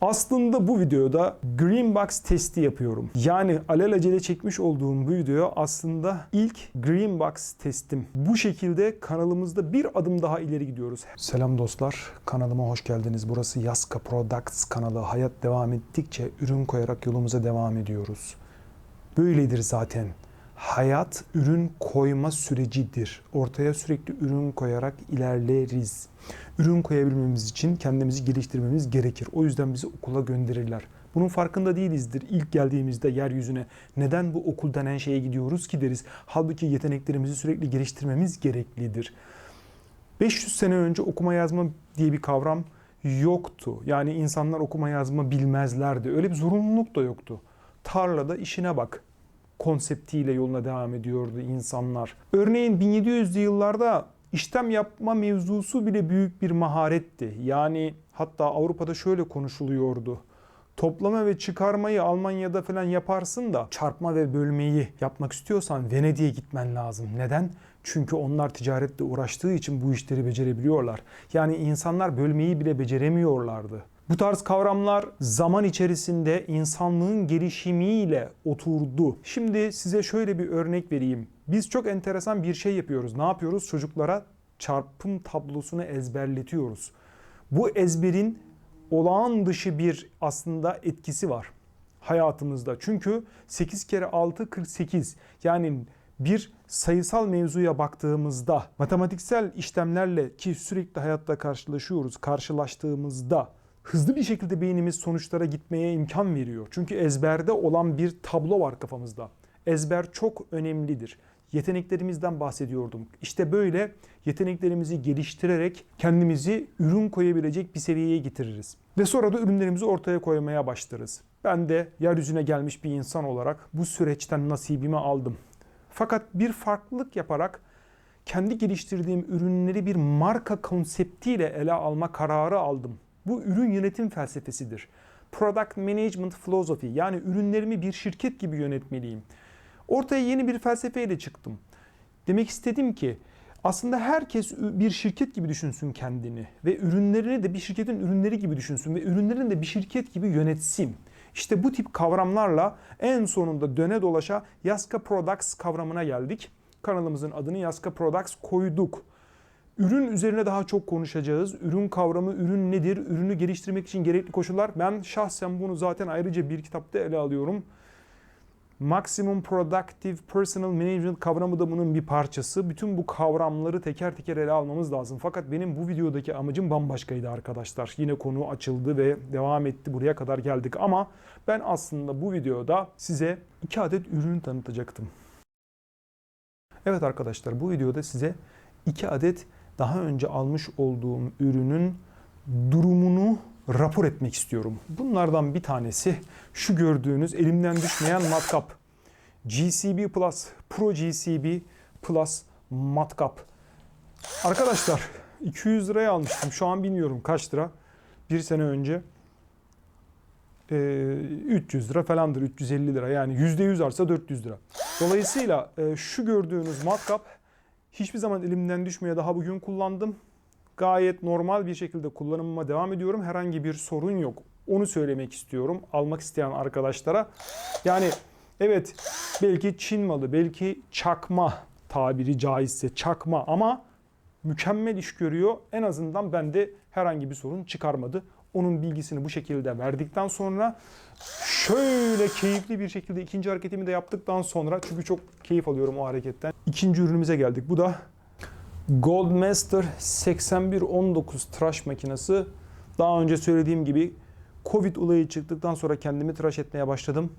Aslında bu videoda Green Box testi yapıyorum. Yani alelacele çekmiş olduğum bu video aslında ilk Green Box testim. Bu şekilde kanalımızda bir adım daha ileri gidiyoruz. Selam dostlar, kanalıma hoş geldiniz. Burası Yaska Products kanalı. Hayat devam ettikçe ürün koyarak yolumuza devam ediyoruz. Böyledir zaten. Hayat ürün koyma sürecidir. Ortaya sürekli ürün koyarak ilerleriz. Ürün koyabilmemiz için kendimizi geliştirmemiz gerekir. O yüzden bizi okula gönderirler. Bunun farkında değilizdir. İlk geldiğimizde yeryüzüne neden bu okul denen şeye gidiyoruz ki deriz. Halbuki yeteneklerimizi sürekli geliştirmemiz gereklidir. 500 sene önce okuma yazma diye bir kavram yoktu. Yani insanlar okuma yazma bilmezlerdi. Öyle bir zorunluluk da yoktu. Tarlada işine bak konseptiyle yoluna devam ediyordu insanlar. Örneğin 1700'lü yıllarda işlem yapma mevzusu bile büyük bir maharetti. Yani hatta Avrupa'da şöyle konuşuluyordu. Toplama ve çıkarmayı Almanya'da falan yaparsın da çarpma ve bölmeyi yapmak istiyorsan Venedik'e gitmen lazım. Neden? Çünkü onlar ticaretle uğraştığı için bu işleri becerebiliyorlar. Yani insanlar bölmeyi bile beceremiyorlardı. Bu tarz kavramlar zaman içerisinde insanlığın gelişimiyle oturdu. Şimdi size şöyle bir örnek vereyim. Biz çok enteresan bir şey yapıyoruz. Ne yapıyoruz? Çocuklara çarpım tablosunu ezberletiyoruz. Bu ezberin olağan dışı bir aslında etkisi var hayatımızda. Çünkü 8 kere 6 48. Yani bir sayısal mevzuya baktığımızda matematiksel işlemlerle ki sürekli hayatta karşılaşıyoruz. Karşılaştığımızda hızlı bir şekilde beynimiz sonuçlara gitmeye imkan veriyor. Çünkü ezberde olan bir tablo var kafamızda. Ezber çok önemlidir. Yeteneklerimizden bahsediyordum. İşte böyle yeteneklerimizi geliştirerek kendimizi ürün koyabilecek bir seviyeye getiririz. Ve sonra da ürünlerimizi ortaya koymaya başlarız. Ben de yeryüzüne gelmiş bir insan olarak bu süreçten nasibimi aldım. Fakat bir farklılık yaparak kendi geliştirdiğim ürünleri bir marka konseptiyle ele alma kararı aldım. Bu ürün yönetim felsefesidir. Product Management Philosophy yani ürünlerimi bir şirket gibi yönetmeliyim. Ortaya yeni bir felsefeyle çıktım. Demek istedim ki aslında herkes bir şirket gibi düşünsün kendini ve ürünlerini de bir şirketin ürünleri gibi düşünsün ve ürünlerini de bir şirket gibi yönetsin. İşte bu tip kavramlarla en sonunda döne dolaşa Yaska Products kavramına geldik. Kanalımızın adını Yaska Products koyduk. Ürün üzerine daha çok konuşacağız. Ürün kavramı, ürün nedir? Ürünü geliştirmek için gerekli koşullar. Ben şahsen bunu zaten ayrıca bir kitapta ele alıyorum. Maximum Productive Personal Management kavramı da bunun bir parçası. Bütün bu kavramları teker teker ele almamız lazım. Fakat benim bu videodaki amacım bambaşkaydı arkadaşlar. Yine konu açıldı ve devam etti. Buraya kadar geldik ama ben aslında bu videoda size iki adet ürün tanıtacaktım. Evet arkadaşlar bu videoda size iki adet daha önce almış olduğum ürünün durumunu rapor etmek istiyorum. Bunlardan bir tanesi şu gördüğünüz elimden düşmeyen matkap. GCB Plus, Pro GCB Plus matkap. Arkadaşlar 200 liraya almıştım. Şu an bilmiyorum kaç lira. Bir sene önce. Ee, 300 lira falandır. 350 lira. Yani %100 arsa 400 lira. Dolayısıyla e, şu gördüğünüz matkap hiçbir zaman elimden düşmeye daha bugün kullandım gayet normal bir şekilde kullanımıma devam ediyorum. Herhangi bir sorun yok. Onu söylemek istiyorum almak isteyen arkadaşlara. Yani evet belki Çin malı, belki çakma tabiri caizse çakma ama mükemmel iş görüyor. En azından bende herhangi bir sorun çıkarmadı. Onun bilgisini bu şekilde verdikten sonra şöyle keyifli bir şekilde ikinci hareketimi de yaptıktan sonra çünkü çok keyif alıyorum o hareketten. İkinci ürünümüze geldik. Bu da Goldmaster 8119 tıraş makinesi. Daha önce söylediğim gibi Covid olayı çıktıktan sonra kendimi tıraş etmeye başladım.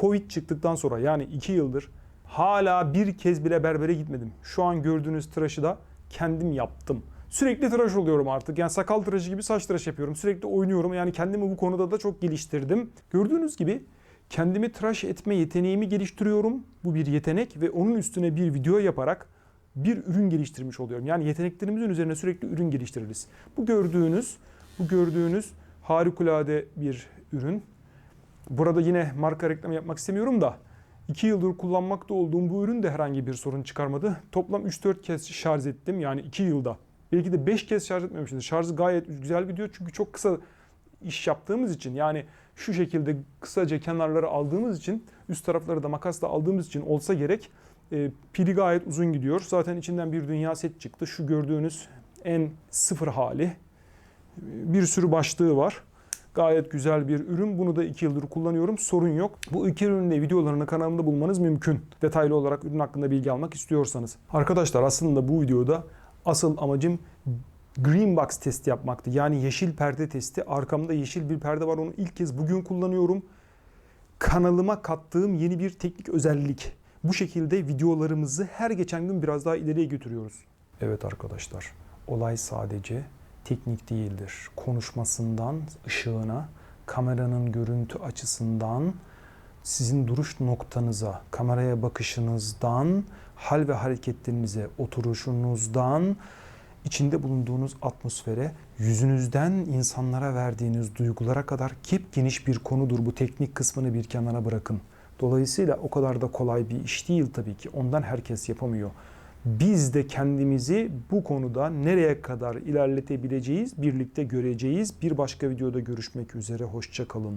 Covid çıktıktan sonra yani 2 yıldır hala bir kez bile berbere gitmedim. Şu an gördüğünüz tıraşı da kendim yaptım. Sürekli tıraş oluyorum artık. Yani sakal tıraşı gibi saç tıraş yapıyorum. Sürekli oynuyorum. Yani kendimi bu konuda da çok geliştirdim. Gördüğünüz gibi kendimi tıraş etme yeteneğimi geliştiriyorum. Bu bir yetenek ve onun üstüne bir video yaparak bir ürün geliştirmiş oluyorum. Yani yeteneklerimizin üzerine sürekli ürün geliştiririz. Bu gördüğünüz, bu gördüğünüz harikulade bir ürün. Burada yine marka reklamı yapmak istemiyorum da 2 yıldır kullanmakta olduğum bu ürün de herhangi bir sorun çıkarmadı. Toplam 3-4 kez şarj ettim yani 2 yılda. Belki de 5 kez şarj etmemişimdir. Şarjı gayet güzel gidiyor çünkü çok kısa iş yaptığımız için yani şu şekilde kısaca kenarları aldığımız için üst tarafları da makasla aldığımız için olsa gerek e, pili gayet uzun gidiyor. Zaten içinden bir dünya set çıktı. Şu gördüğünüz en sıfır hali. Bir sürü başlığı var. Gayet güzel bir ürün. Bunu da 2 yıldır kullanıyorum. Sorun yok. Bu iki ürünün de videolarını kanalımda bulmanız mümkün. Detaylı olarak ürün hakkında bilgi almak istiyorsanız. Arkadaşlar aslında bu videoda asıl amacım Green Box testi yapmaktı. Yani yeşil perde testi. Arkamda yeşil bir perde var. Onu ilk kez bugün kullanıyorum. Kanalıma kattığım yeni bir teknik özellik. Bu şekilde videolarımızı her geçen gün biraz daha ileriye götürüyoruz. Evet arkadaşlar. Olay sadece teknik değildir. Konuşmasından ışığına, kameranın görüntü açısından, sizin duruş noktanıza, kameraya bakışınızdan, hal ve hareketlerinize, oturuşunuzdan, içinde bulunduğunuz atmosfere, yüzünüzden insanlara verdiğiniz duygulara kadar kip geniş bir konudur. Bu teknik kısmını bir kenara bırakın. Dolayısıyla o kadar da kolay bir iş değil tabii ki. Ondan herkes yapamıyor. Biz de kendimizi bu konuda nereye kadar ilerletebileceğiz birlikte göreceğiz. Bir başka videoda görüşmek üzere. Hoşça kalın.